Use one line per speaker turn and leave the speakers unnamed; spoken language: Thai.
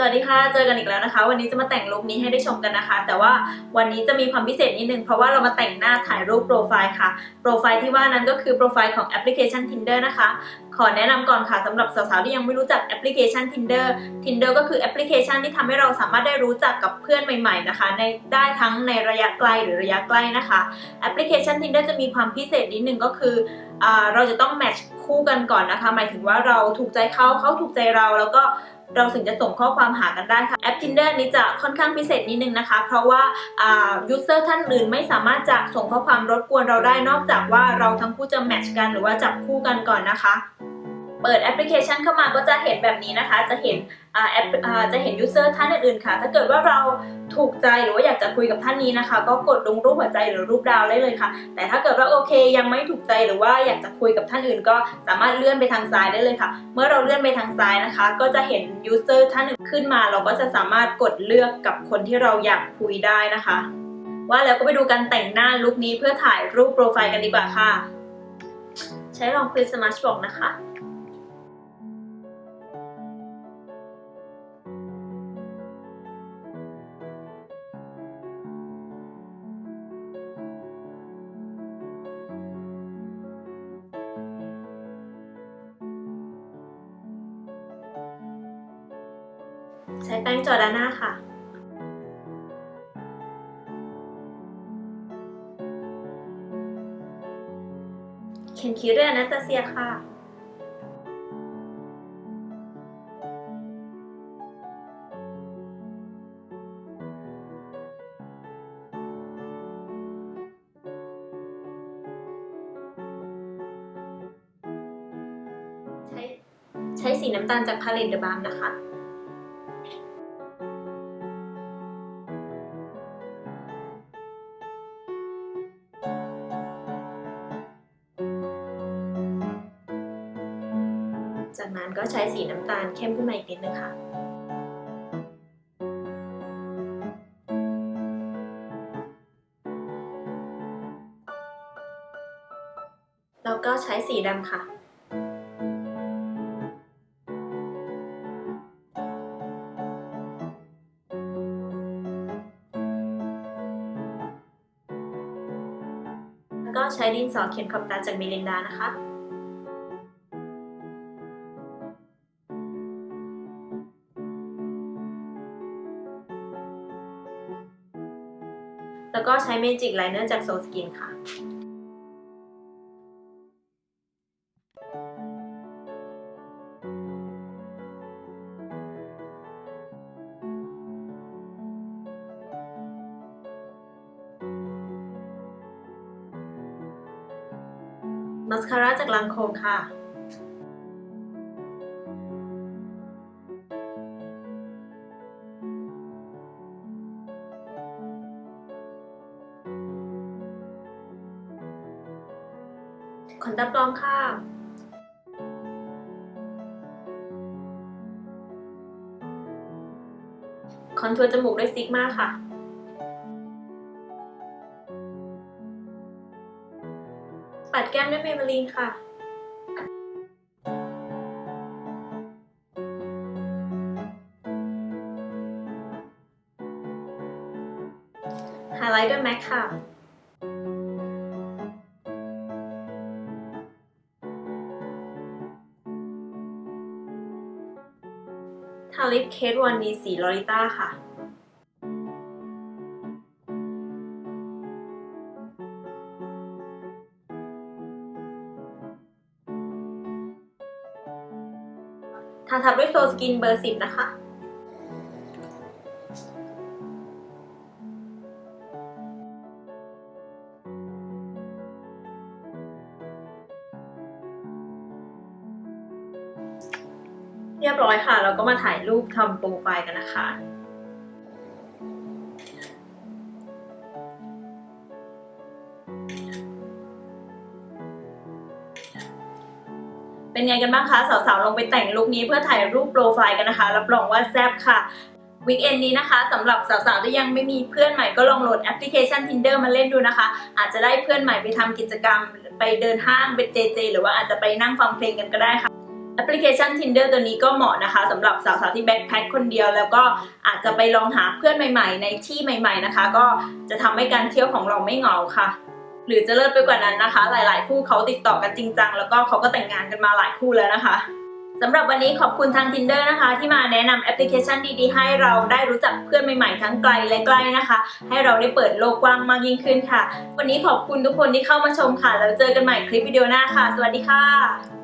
สวัสดีค่ะ เจอกันอีกแล้วนะคะ วันนี้จะมาแต่งลุคนี้ให้ได้ชมกันนะคะ แต่ว่าวันนี้จะมีความพิเศษนิดนึง เพราะว่าเรามาแต่งหน้าถ่ายรูปโปรไฟล์ค่ะ โปรไฟล์ที่ว่านั้นก็คือโปรไฟล์ของแอปพลิเคชัน Tinder นะคะ ขอแนะนำก่อนค่ะสำหรับสาวๆที่ยังไม่รู้จักแอปพลิเคชัน Tinder Tinder ก็คือแอปพลิเคชันที่ทำให้เราสามารถได้รู้จักกับเพื่อนใหม่ ๆนะคะ ในได้ทั้งในระยะไกลหรือระยะใกล้นะคะ แอปพลิเคชัน Tinder จะมีความพิเศษนิดนึงก็คืออเราจะต้องแมทช์คู่กันก่อนนะคะ หมายถึงว่าเราถูกใจเขาเขาถูกใจเราแล้วก็ เราถึงจะส่งข้อความหากันได้ค่ะแอป Tinder นี้จะค่อนข้างพิเศษนิดนึงนะคะ เพราะว่ายูเซอร์ท่านอื่นไม่สามารถจะส่งข้อความรบกวนเราได้นอกจากว่าเราทั้งคู่จะแมทช์กันหรือว่าจับคู่กันก่อนนะคะ เปิดแอปพลิเคชันเข้ามาก็จะเห็นแบบนี้นะคะ จะเห็นแอปอจะเห็นยูเซอร์ท่านอื่นๆค่ะ ถ้าเกิดว่าเราถูกใจหรือว่าอยากจะคุยกับท่านนี้นะคะ ก็กดลงรูปหัวใจหรือรูปดาวได้เลยค่ะ แต่ถ้าเกิดว่าโอเคยังไม่ถูกใจหรือว่าอยากจะคุยกับท่านอื่น ก็สามารถเลื่อนไปทางซ้ายได้เลยค่ะ เมื่อเราเลื่อนไปทางซ้ายนะคะ ก็จะเห็นยูเซอร์ท่านอื่นขึ้นมา เราก็จะสามารถกดเลือกกับคนที่เราอยากคุยได้นะคะ ว่าแล้วก็ไปดูกันแต่งหน้าลุคนี้เพื่อถ่ายรูปโปรไฟล์กันดีกว่าค่ะ ใช้รองพื้นสมาร์ทบอกนะคะ ใช้แป้งจอร์ดาน่าค่ะเขียนคิ้วด้วยอนาตาเซียค่ะ ใช้ใช้สีน้ำตาลจากพาเลตเดอะบาร์มนะคะ จากนั้นก็ใช้สีน้ำตาลเข้มขึ้นมาอีกนิดนึงค่ะ แล้วก็ใช้สีดำค่ะแล้วก็ใช้ดินสอเขียนขอบตาจากมิลินดานะคะ แล้วก็ใช้เมจิกไลเนอร์จากโซสกินค่ะมาสคาร่าจากลังโคมค่ะ ขนตาปลอมค่ะคอนทัวร์จมูกด้วยซิกมาค่ะ ปัดแก้มด้วยเมเบลีนค่ะ ไฮไลท์ด้วยแม็กค่ะ ลิปเคสวันดีสีลอริต้าค่ะทาทับด้วยโซสกินเบอร์สิบนะคะ เรียบร้อยค่ะ เราก็มาถ่ายรูปทำโปรไฟล์กันนะคะ เป็นไงกันบ้างคะ สาวๆ ลงไปแต่งลุคนี้เพื่อถ่ายรูปโปรไฟล์กันนะคะ รับรองว่าแซ่บค่ะวีคเอนนี้นะคะสำหรับสาวๆที่ยังไม่มีเพื่อนใหม่ก็ลองโหลดแอปพลิเคชัน Tinder มาเล่นดูนะคะ อาจจะได้เพื่อนใหม่ไปทำกิจกรรม ไปเดินห้างไปเจเจ หรือว่าอาจจะไปนั่งฟังเพลงกันก็ได้ค่ะ แอปพลิเคชัน Tinder ตัวนี้ก็เหมาะนะคะสำหรับสาวๆที่แบ็คแพคคนเดียว แล้วก็อาจจะไปลองหาเพื่อนใหม่ ๆ ในที่ใหม่ ๆนะคะ ก็จะทำให้การเที่ยวของเราไม่เหงาค่ะ หรือจะเลิศไปกว่านั้นนะคะ หลายๆ คู่เขาติดต่อกันจริงจังแล้วก็เขาก็แต่งงานกันมาหลายคู่แล้วนะคะสำหรับวันนี้ขอบคุณทาง Tinder นะคะ ที่มาแนะนำแอปพลิเคชันดีๆ ให้เราได้รู้จักเพื่อนใหม่ๆ ทั้งไกลและใกล้นะคะ ให้เราได้เปิดโลกกว้างมากยิ่งขึ้นค่ะ วันนี้ขอบคุณทุกคนที่เข้ามาชมค่ะ แล้วเจอกันใหม่คลิปวิดีโอหน้าค่ะ สวัสดีค่ะ